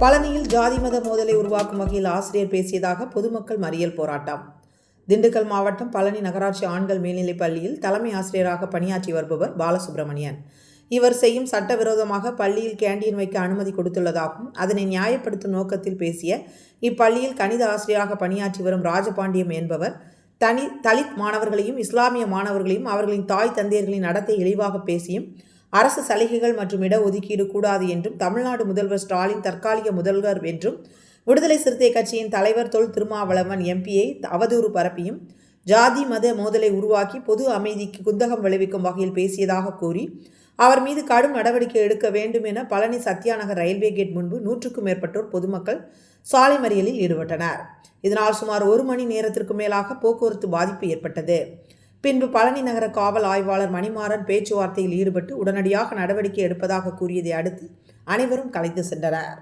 பழனியில் ஜாதி மத மோதலை உருவாக்கும் வகையில் ஆசிரியர் பேசியதாக பொதுமக்கள் மறியல் போராட்டம். திண்டுக்கல் மாவட்டம் பழனி நகராட்சி ஆண்கள் மேல்நிலைப் பள்ளியில் தலைமை ஆசிரியராக பணியாற்றி வருபவர் பாலசுப்ரமணியன். இவர் செய்யும் சட்டவிரோதமாக பள்ளியில் கேண்டீன் வைக்க அனுமதி கொடுத்துள்ளதாகவும் அதனை நியாயப்படுத்தும் நோக்கத்தில் பேசிய இப்பள்ளியில் கணித ஆசிரியராக பணியாற்றி வரும் ராஜபாண்டியம் என்பவர் தனி தலித் மாணவர்களையும் இஸ்லாமிய மாணவர்களையும் அவர்களின் தாய் தந்தையர்களின் நடத்தை இழிவாக பேசியும் அரசு சலுகைகள் மற்றும் இடஒதுக்கீடு கூடாது என்றும் தமிழ்நாடு முதல்வர் ஸ்டாலின் தற்காலிக முதல்வர் என்றும் விடுதலை சிறுத்தை கட்சியின் தலைவர் தொல் திருமாவளவன் எம்பியை அவதூறு பரப்பியும் ஜாதி மத மோதலை உருவாக்கி பொது அமைதிக்கு குந்தகம் விளைவிக்கும் வகையில் பேசியதாக கூறி அவர் மீது கடும் நடவடிக்கை எடுக்க வேண்டும் என பழனி சத்யாநகர் ரயில்வே கேட் முன்பு நூற்றுக்கும் மேற்பட்டோர் பொதுமக்கள் சாலை மறியலில் ஈடுபட்டனர். இதனால் சுமார் ஒரு மணி நேரத்திற்கு மேலாக போக்குவரத்து பாதிப்பு ஏற்பட்டது. பின்பு பழனி நகர காவல் ஆய்வாளர் மணிமாறன் பேச்சுவார்த்தையில் ஈடுபட்டு உடனடியாக நடவடிக்கை எடுப்பதாக கூறியதை அடுத்து அனைவரும் கலைத்து சென்றனர்.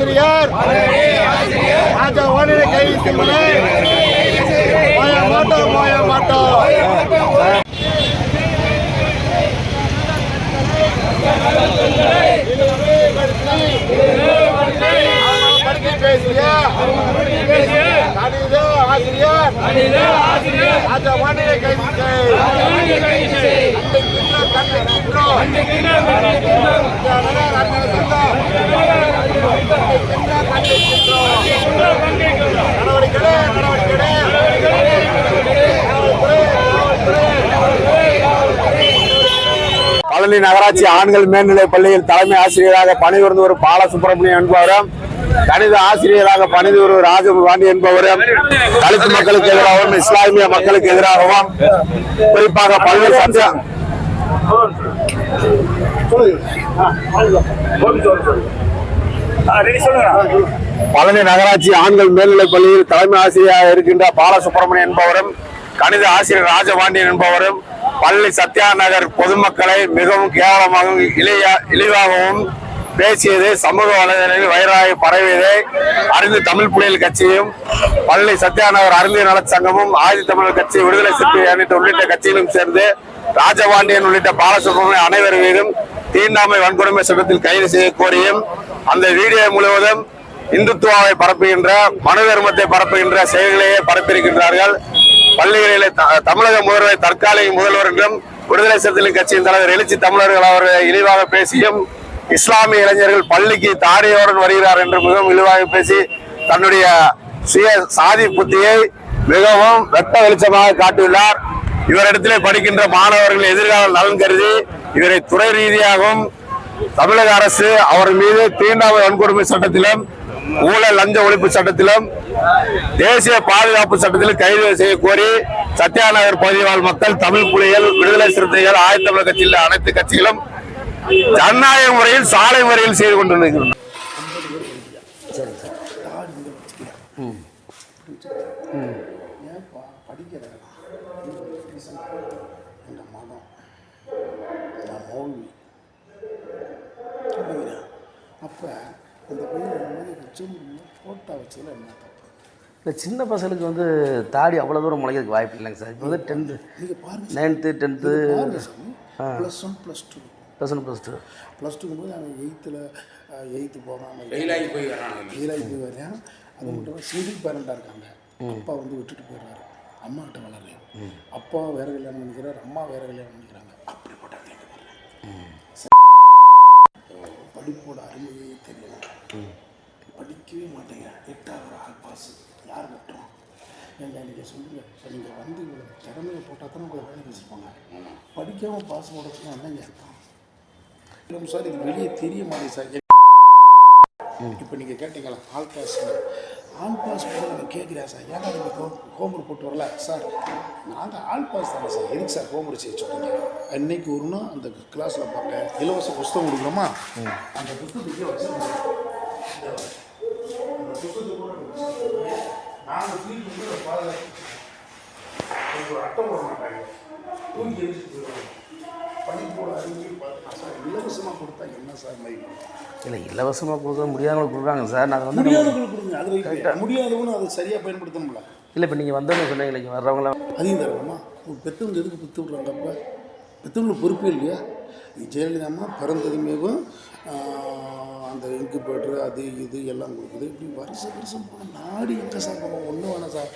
ஆசிரியர் ராஜா ஓனரை கைது செய்வதை போய மாட்டோம் போய மாட்டோம் படித்து பேசிய கணித ஆசிரியர். ராஜா கைது. செய் கண்டிக்கின்றோம் நடவடிக்கை நடவடிக்கை பழனி நகராட்சி ஆண்கள் மேல்நிலைப் பள்ளியில் தலைமை ஆசிரியராக பணிபுரிந்து வரும் பாலசுப்ரமணியம் என்பவரும் கணித ஆசிரியராக பணிந்து வரும் ராஜபாண்டி என்பவரும் தலித் மக்களுக்கு எதிராகவும் இஸ்லாமிய மக்களுக்கு எதிராகவும் குறிப்பாக பல்வேறு பழனி நகராட்சி ஆண்கள் மேல்நிலைப் பள்ளியில் தலைமை ஆசிரியராக இருக்கின்ற பாலசுப்ரமணியன் என்பவரும் கணித ஆசிரியர் ராஜபாண்டியன் என்பவரும் பள்ளி சத்யா நகர் பொதுமக்களை மிகவும் கேவலமாகவும் இளையா இழிவாகவும் பேசியது சமூக வலைதளங்களில் வைராக பரவியதை அறிந்து தமிழ் புலிகள் கட்சியும் பள்ளி சத்யாநகர் அறிஞர் நலச் சங்கமும் ஆதி தமிழர் கட்சி விடுதலை சிறுத்தை அணித்த உள்ளிட்ட கட்சிகளும் சேர்ந்து ராஜபாண்டியன் உள்ளிட்ட பாலசுப்ரமணியன் அனைவர் மீதும் தீண்டாமை வன்கொடுமை சட்டத்தில் கைது செய்ய கோரியும் அந்த வீடியோ முழுவதும் இந்துத்துவாவை பரப்புகின்ற மனு தர்மத்தை பரப்புகின்ற செயல்களையே பரப்பியிருக்கின்றார்கள். பள்ளிகளிலே த- தமிழக முதல்வர் தற்காலிக முதல்வர் என்றும் விடுதலை சிறுத்தைகள் கட்சியின் தலைவர் எழுச்சி தமிழர்கள் அவர்கள் இழிவாக பேசியும் இஸ்லாமிய இளைஞர்கள் பள்ளிக்கு தாடியோடன் வருகிறார் என்று மிகவும் இழிவாக பேசி தன்னுடைய சுய சாதி புத்தியை மிகவும் வெட்ட வெளிச்சமாக காட்டியுள்ளார். இவரிடத்திலே படிக்கின்ற மாணவர்கள் எதிர்கால நலன் கருதி இவரை துறை ரீதியாகவும் தமிழக அரசு அவர் மீது தீண்டாமை வன்கொடுமை சட்டத்திலும் ஊழல் லஞ்ச ஒழிப்பு சட்டத்திலும் தேசிய பாதுகாப்பு சட்டத்தில் கைது செய்ய கோரி சத்யாநகர் பகுதி வாழ் மக்கள் தமிழ் புலிகள் விடுதலை சிறுத்தைகள் ஆயத்தமிழர் கட்சியில் அனைத்து கட்சிகளும் ஜனநாயக முறையில் சாலை முறையில் செய்து கொண்டிருக்கிறோம் ஏன்ப்பா அப்போ அந்த பையன் வரும்போது வச்சு வச்சதில் என்ன இந்த சின்ன பசங்களுக்கு வந்து தாடி அவ்வளோ தூரம் முளைக்கிறதுக்கு வாய்ப்பு இல்லைங்க சார். இப்போ வந்து tenth ninth tenth plus one plus two plus one plus two plus டூங்கும்போது அவன் எயித்தில் எயித்து போகாமல் ஃபெயிலாகி போய் வரான் ஃபெயிலாகி போய் வரான் அது மட்டும் இல்லை சிங்கிள் பேரண்டாக இருக்காங்க அப்பா வந்து விட்டுட்டு போயிடுறாரு. அம்மா கிட்ட வளரல அப்பா வேற கல்யாணம் பண்ணிக்கிறார் அம்மா வேற கல்யாணம் பண்ணிக்கிறாங்க. அப்படிப்பட்ட படிப்போட அருமையே தெரியல. படிக்கவே மாட்டேங்கிறேன் எட்டாவது ஆள் பாஸ் யார் கட்டுறோம் ஏங்க நீங்கள் சொல்லுங்கள் சார் நீங்கள் வந்து இவ்வளோ திறமையை போட்டால் தான் உங்களை வேலை வச்சுப்பாங்க படிக்காமல் பாஸ் போடுறதுக்கு என்னங்க இல்லை சார் இது வெளியே தெரிய மாட்டேங்குது சார். இப்போ நீங்கள் கேட்டீங்களா ஆல் பாஸ் ஆல் பாஸ் போட நீங்கள் கேட்குறா சார். ஏன்னா நீங்கள் ஹோம் ஹோம்ஒர்க் போட்டு வரல? சார் நாங்கள் ஆல் பாஸ் தானே சார். எதுக்கு சார் ஹோம்ஒர்க் செய்ய சொல்லுங்க அன்னைக்கு ஒரு நாள் அந்த கிளாஸில் பார்க்க இலவச புஸ்தகம் கொடுக்குறோமா அந்த புத்தகத்துக்கு வச்சு புத்தகத்தை கூட நாங்கள் அதை பாதுகாத்து ஒரு அட்டை போட மாட்டாங்க தூக்கி எரிஞ்சிட்டு போயிடுவாங்க இலவசமாக கொடுத்தா என்ன சார் இல்லை இலவசமாக கொடுக்க முடியாதவங்களுக்கு கொடுக்குறாங்க சார். நாங்கள் வந்து முடியாதவங்களுக்கு கொடுங்க. அது முடியாதவனும் அதை சரியாக பயன்படுத்தணும்ல இல்லை இப்போ நீங்கள் வந்தோன்னு சொன்னீங்க இங்கே வர்றவங்களாம். அதையும் தரணுமா பெற்றவங்க எதுக்கு பெற்று விட்றாங்க அப்போ? பெற்றவங்களுக்கு பொறுப்பே இல்லையா? ஜெயலலிதா அம்மா பிறந்ததுமேவும் அந்த இன்குபேட்டரு அது இது எல்லாம் கொடுக்குது. இப்படி வருஷம் வருஷம் போன நாடு எங்கே சார் நம்ம ஒன்றும் வேணாம் சார்.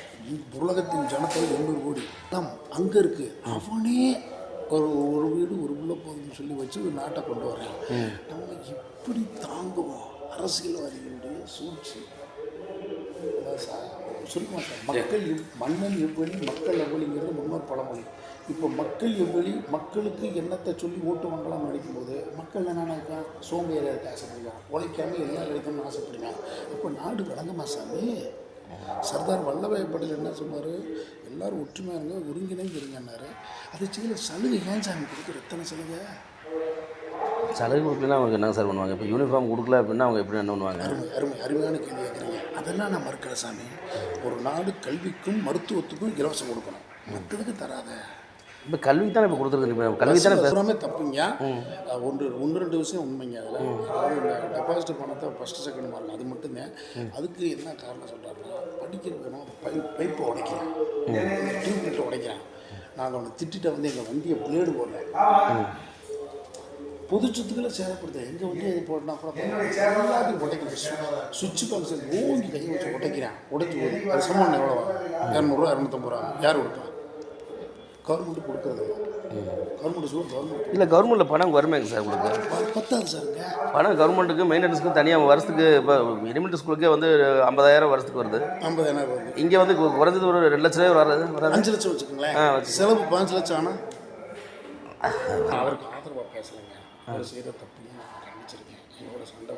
உலகத்தின் ஜனத்தொகை எண்ணூறு கோடி. நம் அங்கே இருக்குது அவனே ஒரு ஒரு வீடு ஒரு உள்ள போதும்னு சொல்லி வச்சு ஒரு நாட்டை கொண்டு வரேன் நம்ம எப்படி தாங்குவோம். அரசியல்வாதிகளுடைய சூழ்ச்சி. அதான் சார். சொல்லுவாங்க சார். மக்கள் மன்னன் எப்படி மக்கள் எவ்வளிங்கிறது முன்னோர் பழமொழி? இப்போ மக்கள் எவ்வளி மக்களுக்கு என்னத்தை சொல்லி ஓட்டு வாங்கலாம்னு நினைக்கும்போது மக்கள் என்ன நினைக்கான் சோம்பேறியாக இருக்க ஆசைப்படுவான் உழைக்காம எல்லாம் கிடைக்கணும்னு ஆசைப்படுவான் அப்போ நாடு வழங்குமா சாமி? சர்தார் வல்லபாய் பட்டேல் என்ன சொன்னார்? எல்லாரும் ஒற்றுமையாக இருங்க ஒருங்கிணைந்து இருங்கன்னாரு அதை செய்யல சலுகை ஏன் சாமி? கொடுக்குற எத்தனை சலுகை? சலுகை கொடுக்கலன்னா அவங்க என்ன சார் பண்ணுவாங்க? இப்போ யூனிஃபார்ம் கொடுக்கல அப்படின்னா அவங்க எப்படி என்ன பண்ணுவாங்க? அருமை அருமை அருமையான கேள்வி கேட்குறீங்க. அதெல்லாம் நான் மறுக்கல சாமி. ஒரு நாடு கல்விக்கும் மருத்துவத்துக்கும் இலவசம் கொடுக்கணும். மற்றதுக்கு தராத. இப்போ கல்விக்கு தானே இப்போ கொடுத்துருக்கு கல்வி தானே பூராமே தப்புங்க. ஒன்று ஒன்று ரெண்டு விஷயம் உண்மைங்க. அதில் அதாவது இந்த டெபாசிட் பணத்தை ஃபஸ்ட்டு செகண்ட் மார்க் அது மட்டும்தான் அதுக்கு என்ன காரணம் சொல்கிறாருன்னா படிக்கிறதுனா பை பைப்பை உடைக்கிறேன். டியூப்லைட்டை உடைக்கிறேன். நாங்கள் அவனை திட்டிட்ட வந்து எங்கள் வண்டியை பிளேடு போடல. பொது சொத்துக்களை சேதப்படுத்த எங்கள் வண்டியை இது போட்டனா கூட எல்லாத்தையும் உடைக்கிறேன். சுவிட்ச் பாக்ஸ் ஓங்கி கையை வச்சு உடைக்கிறேன். உடைச்சி போது அது சம்பளம் எவ்வளோ இரநூறுவா இரநூத்தம்பது ரூபா. யார் கொடுப்பா? கவர்மெண்ட் கொடுக்குறது கவர்மெண்ட் சொல்லுவோம் கவர்மெண்ட் இல்லை கவர்மெண்ட்டில் பணம் வருமேங்க சார் உங்களுக்கு? பத்தாது சாருங்க பணம் கவர்மெண்ட்டுக்கு மெயின்டெனன்ஸுக்கு தனியாக வருஷத்துக்கு இப்போ எலிமெண்ட்ரி ஸ்கூலுக்கே வந்து ஐம்பதாயிரம் வருஷத்துக்கு வருது. ஐம்பதாயிரம் வருது. இங்கே வந்து குறைஞ்சது ஒரு ரெண்டு லட்ச ரூபாய் வராது வராது? அஞ்சு லட்சம் வச்சுக்கோங்களேன். செலவு பாஞ்சு லட்சம் ஆனால் அவருக்கு ஆதரவாக பேசலைங்க. அவர் செய்கிற கண்டிச்சிருக்கேன் என்னோட சண்டை